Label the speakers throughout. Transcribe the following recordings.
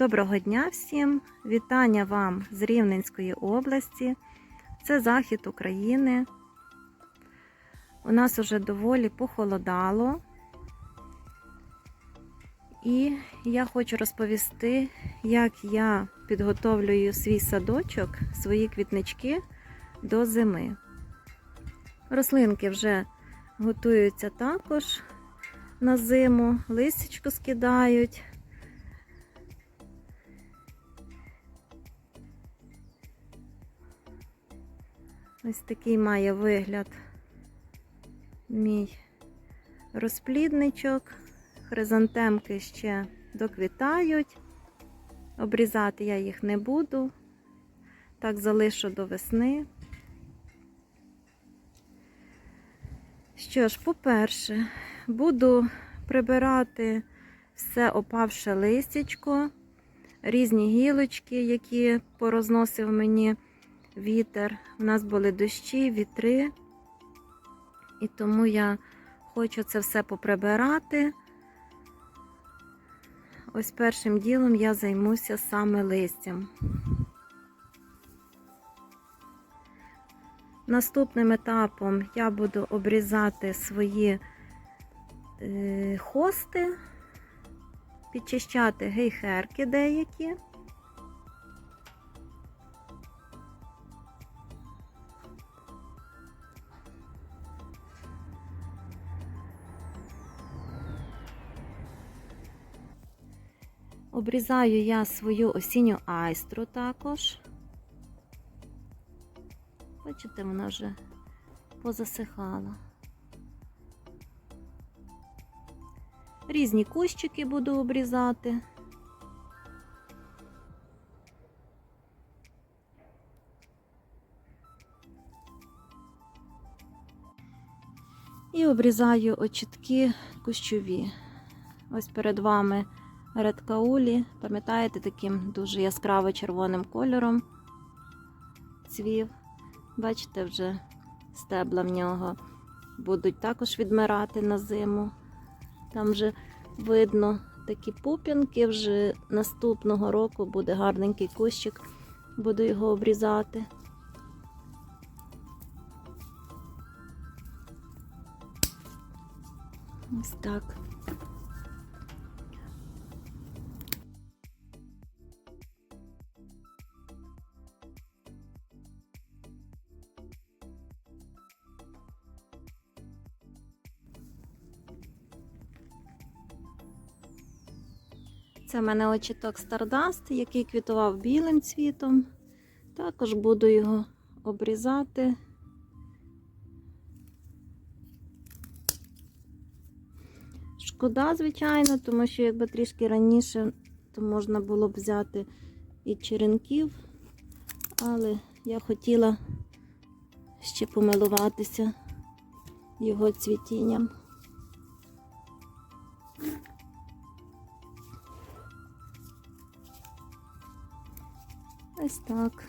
Speaker 1: Доброго дня всім! Вітання вам з Рівненської області. Це захід України. У нас уже доволі похолодало. І я хочу розповісти, як я підготовлюю свій садочок, свої квітнички до зими. Рослинки вже готуються також на зиму, листячко скидають. Ось такий має вигляд мій розплідничок. Хризантемки ще доквітають. Обрізати я їх не буду. Так залишу до весни. Що ж, по-перше, буду прибирати все опавше листячко, різні гілочки, які порозносив мені вітер. У нас були дощі, вітри. І тому я хочу це все поприбирати. Ось першим ділом я займуся саме листям. Наступним етапом я буду обрізати свої е, хости, підчищати гейхерки деякі. Обрізаю я свою осінню айстру також. Бачите, вона вже позасихала. Різні кущики буду обрізати. І обрізаю очітки кущові. Ось перед вами редкаулі. Пам'ятаєте, таким дуже яскраво червоним кольором цвів. Бачите, вже стебла в нього будуть також відмирати на зиму. Там вже видно такі пуп'янки, вже наступного року буде гарненький кущик, буду його обрізати. Ось так. Це в мене очіток Стардаст, який квітував білим цвітом. Також буду його обрізати. Шкода, звичайно, тому що якби трішки раніше, то можна було б взяти і черенків, але я хотіла ще помилуватися його цвітінням. Ось так.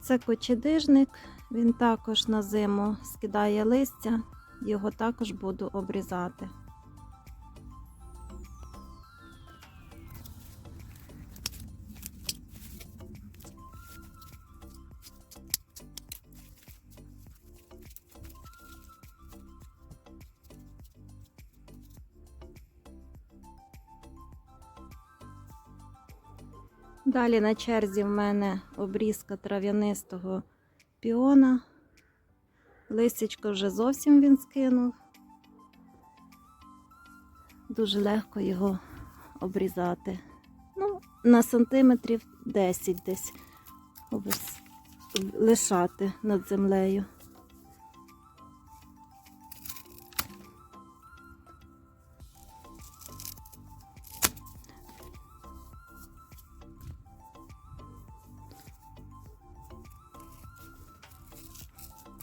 Speaker 1: Це кочедижник, він також на зиму скидає листя, його також буду обрізати. Далі на черзі в мене обрізка трав'янистого піона. Листячко вже зовсім він скинув. Дуже легко його обрізати. Ну, на сантиметрів 10 десь лишати над землею.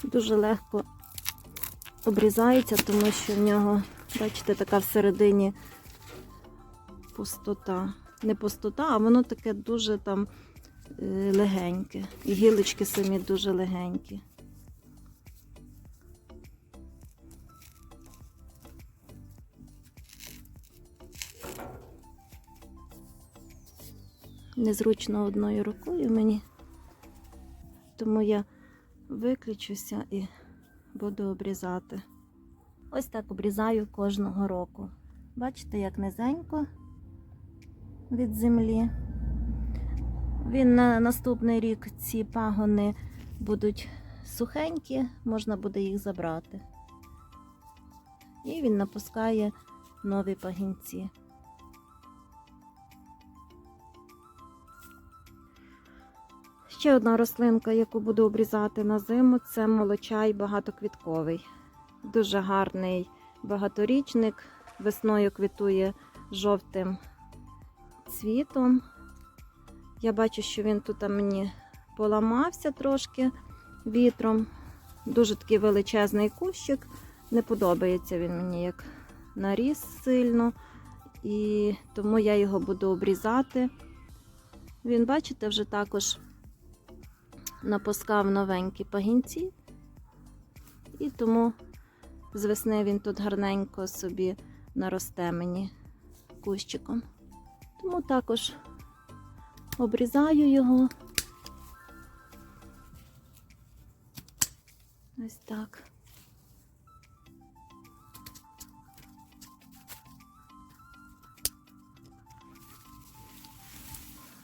Speaker 1: Дуже легко обрізається, тому що в нього, бачите, така всередині пустота. не пустота, а воно таке дуже там е, легеньке. І гілочки самі дуже легенькі. Незручно одною рукою мені, тому я виключуся і буду обрізати. Ось так обрізаю кожного року. Бачите, як низенько від землі. Він на наступний рік ці пагони будуть сухенькі, можна буде їх забрати. І він напускає нові пагінці. Ще одна рослинка, яку буду обрізати на зиму, це молочай багатоквітковий. Дуже гарний багаторічник. Весною квітує жовтим цвітом. Я бачу, що він тут мені поламався трошки вітром. Дуже такий величезний кущик. Не подобається він мені як наріс сильно. І тому я його буду обрізати. Він, бачите, вже також напускав новенькі пагінці. І тому з весни він тут гарненько собі наросте мені кущиком. Тому також обрізаю його. Ось так.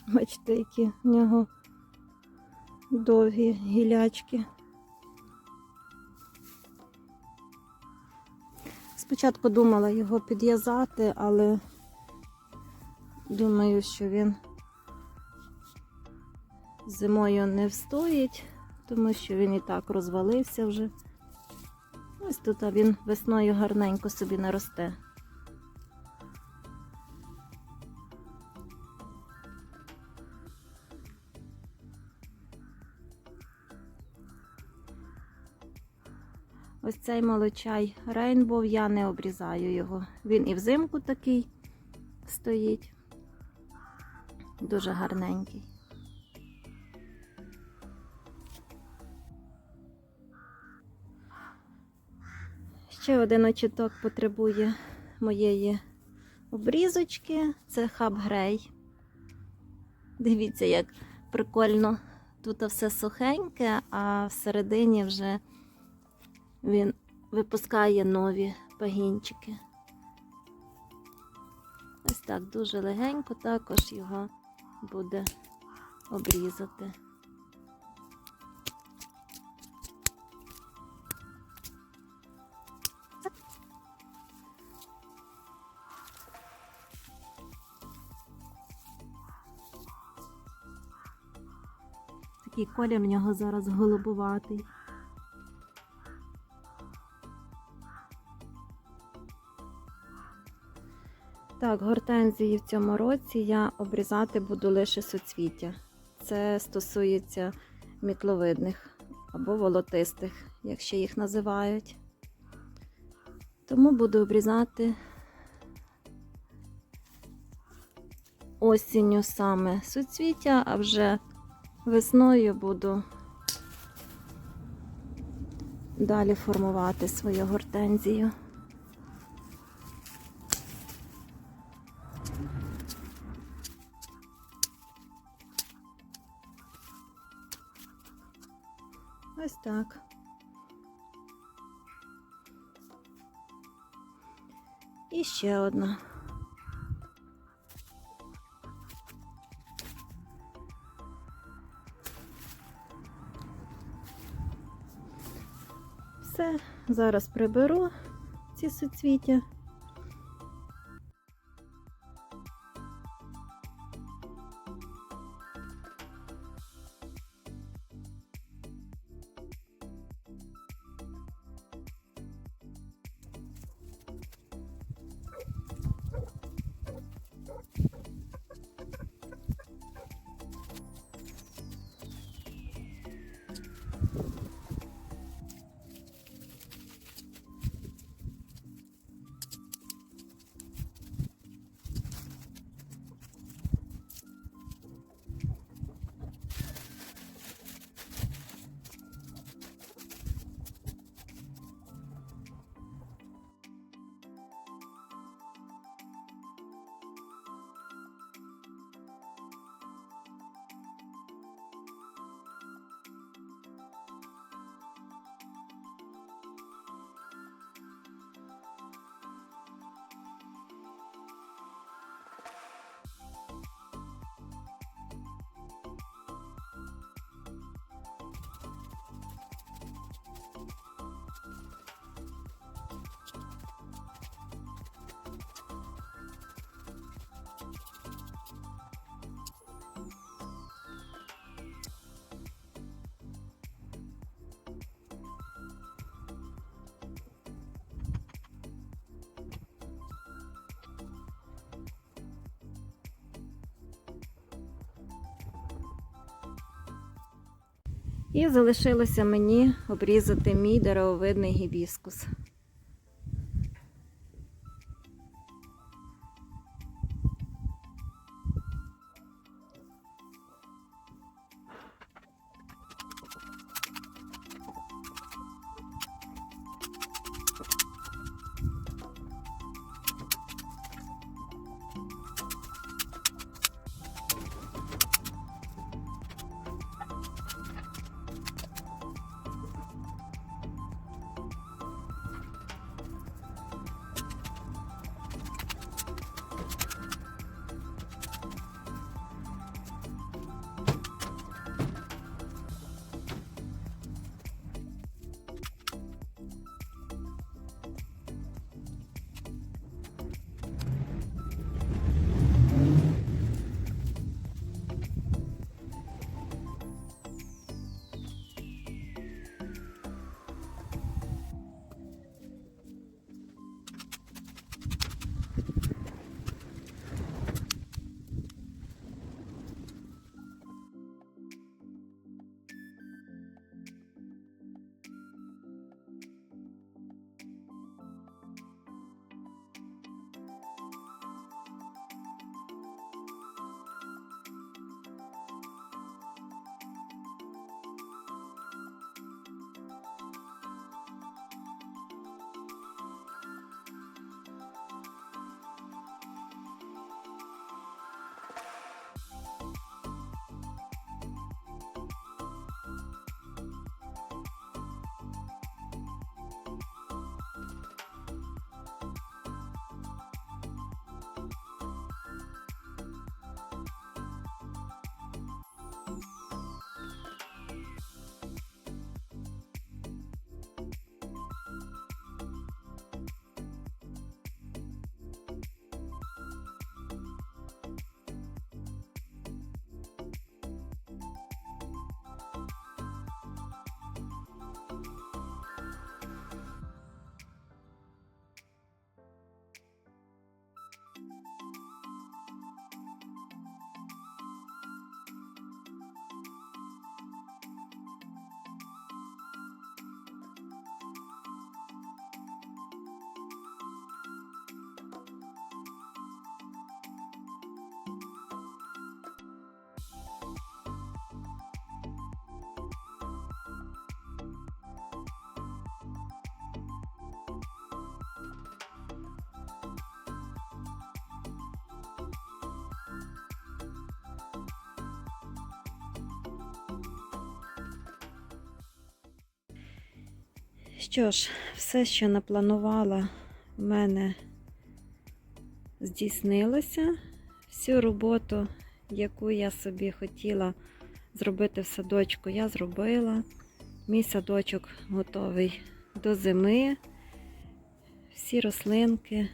Speaker 1: Бачите, які в нього довгі гілячки. Спочатку думала його підв'язати, але думаю, що він зимою не встоїть, тому що він і так розвалився вже. Ось тут він весною гарненько собі наросте. Ось цей молочай Рейнбов, я не обрізаю його. Він і взимку такий стоїть. Дуже гарненький. Ще один очіток потребує моєї обрізочки. Це хаб грей. Дивіться, як прикольно. Тут все сухеньке, а всередині вже він випускає нові пагінчики. Ось так дуже легенько також його буде обрізати. Такий колір в нього зараз голубуватий. Так, гортензії в цьому році я обрізати буду лише суцвіття. Це стосується мітловидних або волотистих, як ще їх називають. Тому буду обрізати осінню саме суцвіття, а вже весною буду далі формувати свою гортензію. Так. І ще одна. Все, зараз приберу ці суцвіття. І залишилося мені обрізати мій деревовидний гібіскус. Що ж, все, що напланувала, в мене здійснилося. Всю роботу, яку я собі хотіла зробити в садочку, я зробила. Мій садочок готовий до зими. Всі рослинки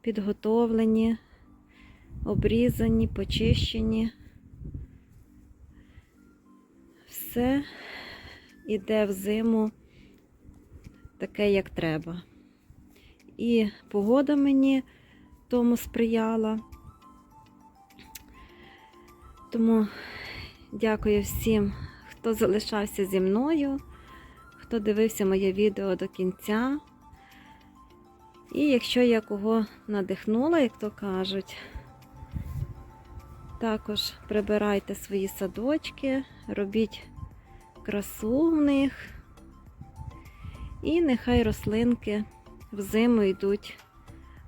Speaker 1: підготовлені, обрізані, почищені. Все іде в зиму таке, як треба. І погода мені тому сприяла. Тому дякую всім, хто залишався зі мною, хто дивився моє відео до кінця. І якщо я кого надихнула, як то кажуть, також прибирайте свої садочки, робіть красу в них. І нехай рослинки взиму йдуть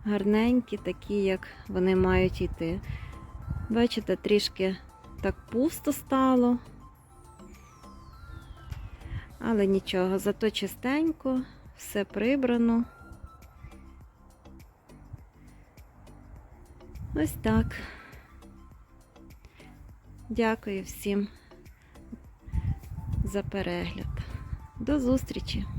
Speaker 1: гарненькі, такі, як вони мають йти. Бачите, трішки так пусто стало. Але нічого, зато чистенько, все прибрано. Ось так. Дякую всім за перегляд. До зустрічі!